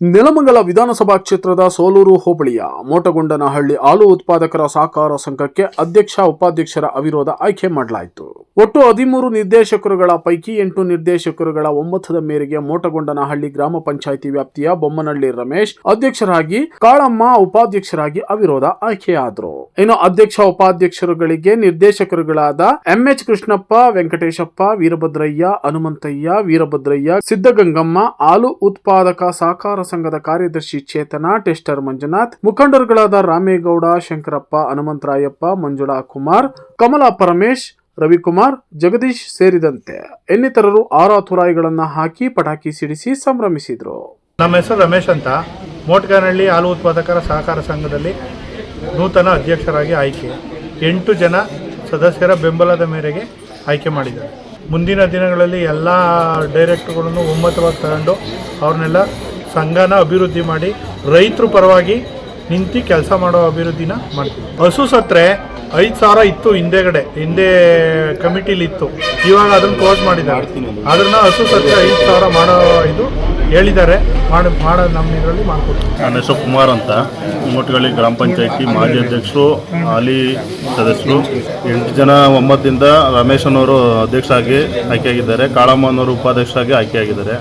ನೆಲಮಂಗಲ ವಿಧಾನಸಭಾ ಕ್ಷೇತ್ರದ ಸೋಲೂರು ಹೋಬಳಿಯ ಮೋಟಗೊಂಡನಹಳ್ಳಿ ಹಾಲು ಉತ್ಪಾದಕರ ಸಹಕಾರ ಸಂಘಕ್ಕೆ ಅಧ್ಯಕ್ಷ, ಉಪಾಧ್ಯಕ್ಷರ ಅವಿರೋಧ ಆಯ್ಕೆ ಮಾಡಲಾಯಿತು. ಒಟ್ಟು ಹದಿಮೂರು ನಿರ್ದೇಶಕರುಗಳ ಪೈಕಿ ಎಂಟು ನಿರ್ದೇಶಕರುಗಳ ಒಮ್ಮತದ ಮೇರೆಗೆ ಮೋಟಗೊಂಡನಹಳ್ಳಿ ಗ್ರಾಮ ಪಂಚಾಯಿತಿ ವ್ಯಾಪ್ತಿಯ ಬೊಮ್ಮನಹಳ್ಳಿ ರಮೇಶ್ ಅಧ್ಯಕ್ಷರಾಗಿ ಕಾಳಮ್ಮ ಉಪಾಧ್ಯಕ್ಷರಾಗಿ ಅವಿರೋಧ ಆಯ್ಕೆಯಾದರು. ಇನ್ನು ಅಧ್ಯಕ್ಷ ಉಪಾಧ್ಯಕ್ಷರುಗಳಿಗೆ ನಿರ್ದೇಶಕರುಗಳಾದ ಎಂಎಚ್ ಕೃಷ್ಣಪ್ಪ, ವೆಂಕಟೇಶಪ್ಪ, ವೀರಭದ್ರಯ್ಯ, ಹನುಮಂತಯ್ಯ, ವೀರಭದ್ರಯ್ಯ ಸಿದ್ದಗಂಗಮ್ಮ ಹಾಲು ಉತ್ಪಾದಕ ಸಹಕಾರ ಸಂಘದ ಕಾರ್ಯದರ್ಶಿ ಚೇತನ, ಟೆಸ್ಟರ್ ಮಂಜುನಾಥ್, ಮುಖಂಡರುಗಳಾದ ರಾಮೇಗೌಡ, ಶಂಕರಪ್ಪ, ಹನುಮಂತರಾಯಪ್ಪ, ಮಂಜುಳಾ ಕುಮಾರ್ ಕಮಲಾ ಪರಮೇಶ್ ರವಿಕುಮಾರ್, ಜಗದೀಶ್ ಸೇರಿದಂತೆ ಇನ್ನಿತರರು ಆರ ತುರಾಯಿಗಳನ್ನ ಹಾಕಿ ಪಟಾಕಿ ಸಿಡಿಸಿ ಸಂಭ್ರಮಿಸಿದರು. ನಮ್ಮ ಹೆಸರು ರಮೇಶ್ ಅಂತ. ಮೋಟ್ಗಾನಹಳ್ಳಿ ಹಾಲು ಉತ್ಪಾದಕರ ಸಹಕಾರ ಸಂಘದಲ್ಲಿ ನೂತನ ಅಧ್ಯಕ್ಷರಾಗಿ ಆಯ್ಕೆ. ಎಂಟು ಜನ ಸದಸ್ಯರ ಬೆಂಬಲದ ಮೇರೆಗೆ ಆಯ್ಕೆ ಮಾಡಿದ್ದಾರೆ. ಮುಂದಿನ ದಿನಗಳಲ್ಲಿ ಎಲ್ಲ ಡೈರೆಕ್ಟರ್ಗಳನ್ನು ಒಮ್ಮತವಾಗಿ ತಗೊಂಡು ಅವ್ರನ್ನೆಲ್ಲ ಸಂಘನ ಅಭಿವೃದ್ಧಿ ಮಾಡಿ ರೈತರು ಪರವಾಗಿ ನಿಂತು ಕೆಲಸ ಮಾಡೋ ಅಭಿವೃದ್ಧಿನ ಮಾಡ್ತೀವಿ. ಹಸು ಸತ್ರೆ ಐದು ಸಾವಿರ ಇತ್ತು ಹಿಂದೆಗಡೆ, ಹಿಂದೆ ಕಮಿಟಿಲಿ ಇತ್ತು ಇವಾಗ ಅದನ್ನು ಕ್ಲೋಸ್ ಮಾಡಿದ್ದಾರೆ. ಅದನ್ನ ಹಸು ಸತ್ಯ ಐದು ಸಾವಿರ ಮಾಡೋ ಇದು ಹೇಳಿದ್ದಾರೆ. ಮಾಡಿ, ಮಾಡೋ ನಮ್ಮ ಇದರಲ್ಲಿ ಮಾಡ್ಕೊಡ್ತೀವಿ. ನನ್ನ ಹೆಸರು ಕುಮಾರ್ ಅಂತ. ಮೂಟಗಳ್ಳಿ ಗ್ರಾಮ ಪಂಚಾಯತಿ ಮಾಜಿ ಅಧ್ಯಕ್ಷರು, ಹಾಲಿ ಸದಸ್ಯರು. ಎಂಟು ಜನ ಒಂಬತ್ತಿಂದ ರಮೇಶ್ ಅನ್ನೋರು ಅಧ್ಯಕ್ಷರಾಗಿ ಆಯ್ಕೆಯಾಗಿದ್ದಾರೆ ಕಾಳಮ್ಮನವರು ಉಪಾಧ್ಯಕ್ಷರಾಗಿ ಆಯ್ಕೆಯಾಗಿದ್ದಾರೆ